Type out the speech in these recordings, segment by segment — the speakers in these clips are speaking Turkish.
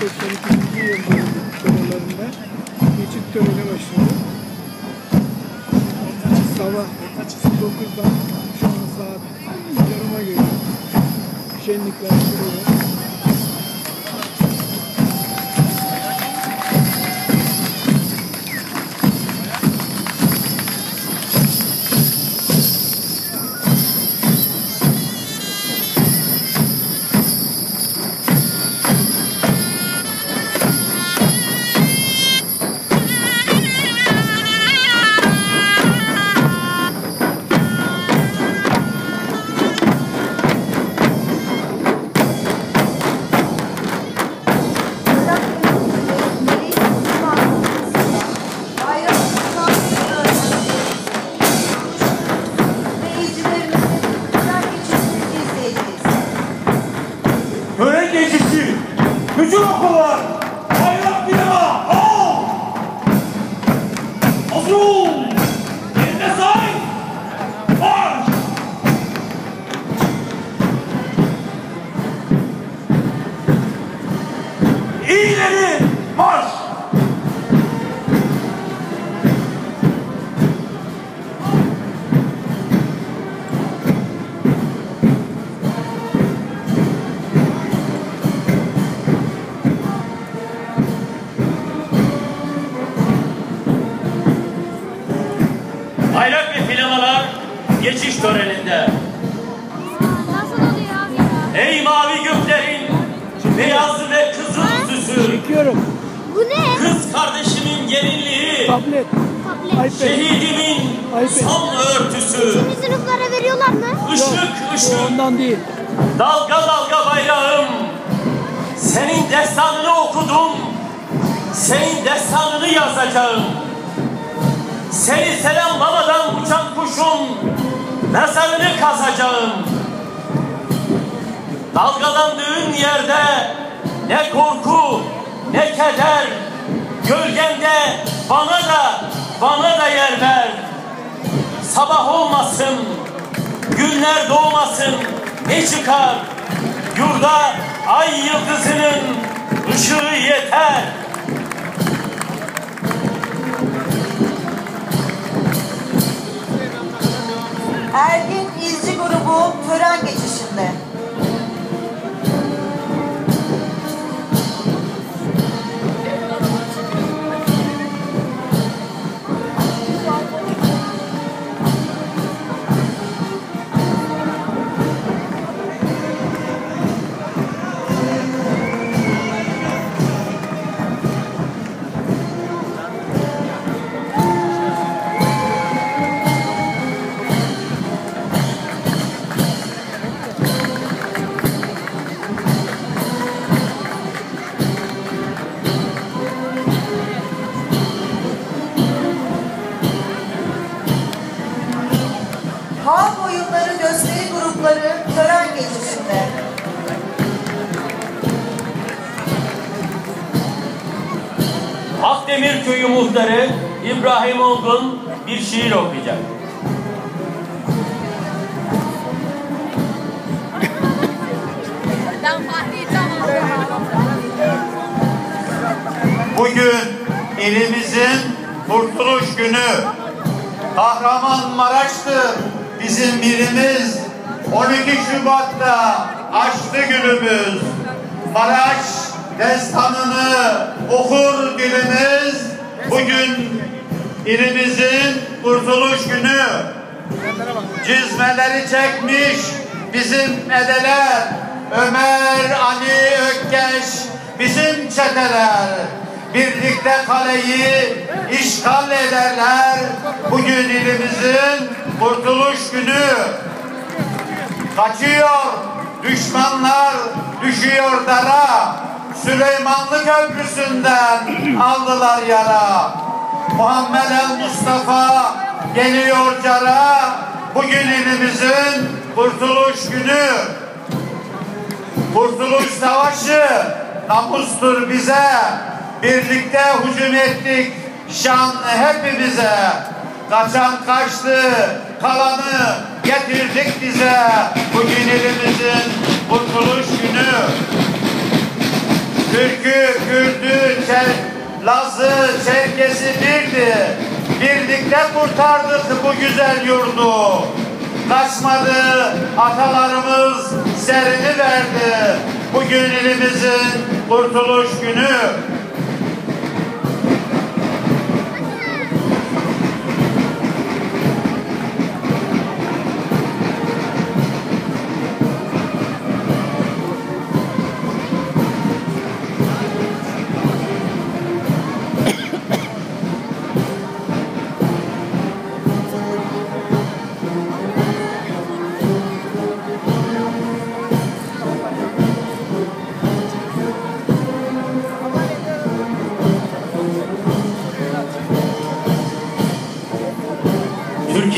92. yıl törenlerinde geçit töreni başladı. Sabah 9'dan şu an saat yarıma geliyor. Şenlikler sürüyor. Töreninde. Nasıl oluyor abi ya? Ey mavi göklerin beyaz ve kızıl süsü. Çekiyorum. Bu ne? Kız kardeşimin gelinliği. Tablet. Tablet. Şehidimin son örtüsü. Şimdi sınıflara veriyorlar mı? Işık Bu ışık. ondan değil. Dalga dalga bayrağım. Senin destanını okudum. Senin destanını yazacağım. Seni selamlamadan uçan kuşun mezarını kazacağım. Dalgalandığın yerde ne korku ne keder. Gölgende bana da bana da yer ver. Sabah olmasın, günler doğmasın ne çıkar? Yurda ay yıldızının ışığı yeter. 알지? Akdemir Köyü muhtarı İbrahim Olgun bir şiir okuyacak. Bugün ilimizin kurtuluş günü. Kahramanmaraş'tır bizim birimiz. 12 Şubat'ta açtı günümüz. Maraş destanını okur dilimiz. Bugün ilimizin kurtuluş günü. Cizmeleri çekmiş bizim edeler. Ömer, Ali, Ökkeş bizim çeteler. Birlikte kaleyi işgal ederler. Bugün ilimizin kurtuluş günü. Kaçıyor düşmanlar düşüyor dara. Süleymanlı Köprüsü'nden aldılar yara. Muhammed el Mustafa geliyor cara. Bugün ilimizin kurtuluş günü. Kurtuluş Savaşı namustur bize. Birlikte hücum ettik şan hepimize. Kaçan kaçtı, kalanı getirdik bize. Bugün elimizin kurtuluş günü. Türkü, Kürdü, Çer, Lazı, Çerkesi birdi. Birlikte kurtardık bu güzel yurdu. Kaçmadı, atalarımız serini verdi. Bugün ilimizin kurtuluş günü.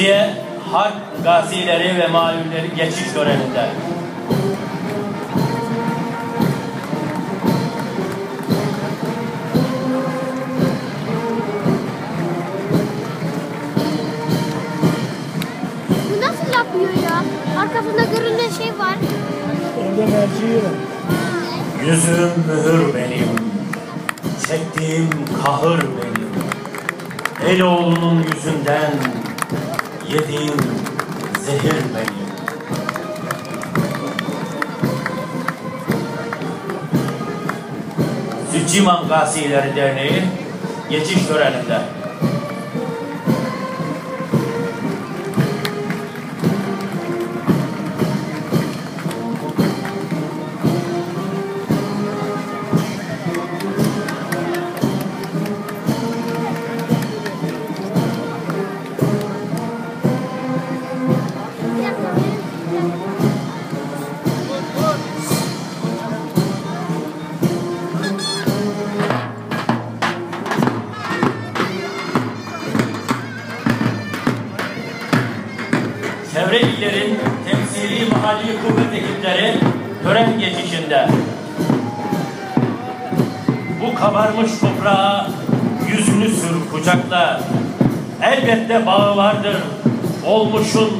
Türkiye Harp Gazileri ve Malulleri geçiş töreninde. Bu nasıl yapıyor ya? Arkasında görünen şey var. Orada merciği var. Yüzüm mühür benim, çektiğim kahır benim. Eloğlunun yüzünden yediğim zehir benim. Sütçüman Gazileri Derneği geçiş töreninde. Ekipleri tören geçişinde. Bu kabarmış toprağa yüzünü sür kucakla. Elbette bağı vardır, olmuşun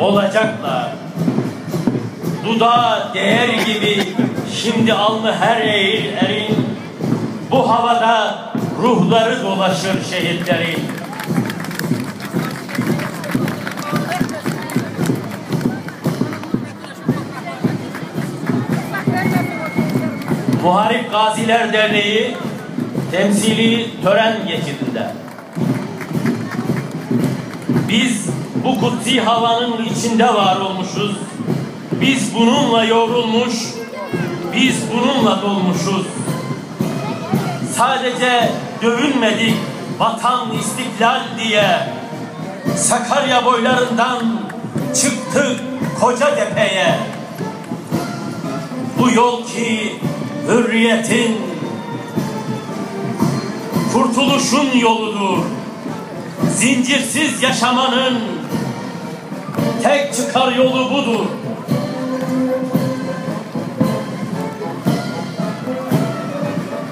olacakla. Dudağa değer gibi şimdi alnı her eğil erin. Bu havada ruhları dolaşır şehitlerin. Muharip Gaziler Derneği temsili tören geçidinde. Biz bu kutsi havanın içinde var olmuşuz. Biz bununla yoğrulmuş, biz bununla dolmuşuz. Sadece dövünmedik vatan istiklal diye. Sakarya boylarından çıktık koca tepeye. Bu yol ki hürriyetin, kurtuluşun yoludur. Zincirsiz yaşamanın tek çıkar yolu budur.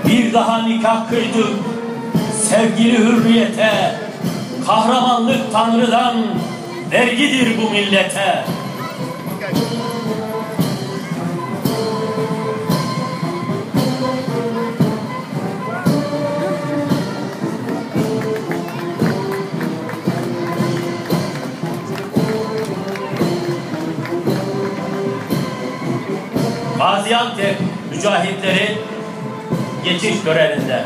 Bir daha nikah kıydık sevgili hürriyete. Kahramanlık Tanrı'dan vergidir bu millete. Gaziantep mücahitleri geçiş töreninde.